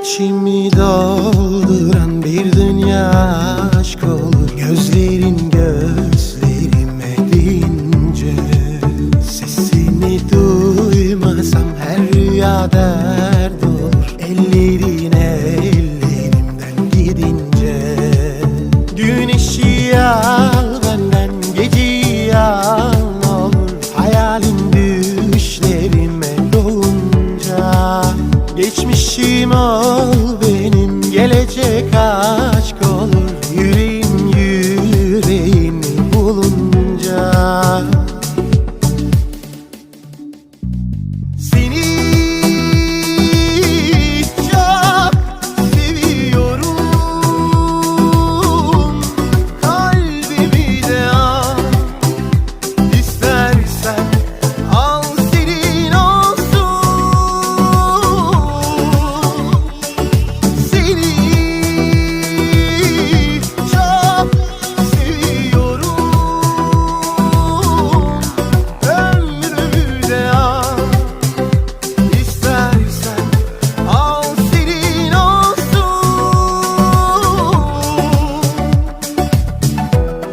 İçimi dolduran bir dünya aşk olur. Gözlerin gözlerime deyince Sesini duymasam her rüya dert olur. Ellerin ellerimden gidince Güneşi al benden geceyi al olur. Hayalin düşlerime dolunca Geçmişim ol benim gelecek aşk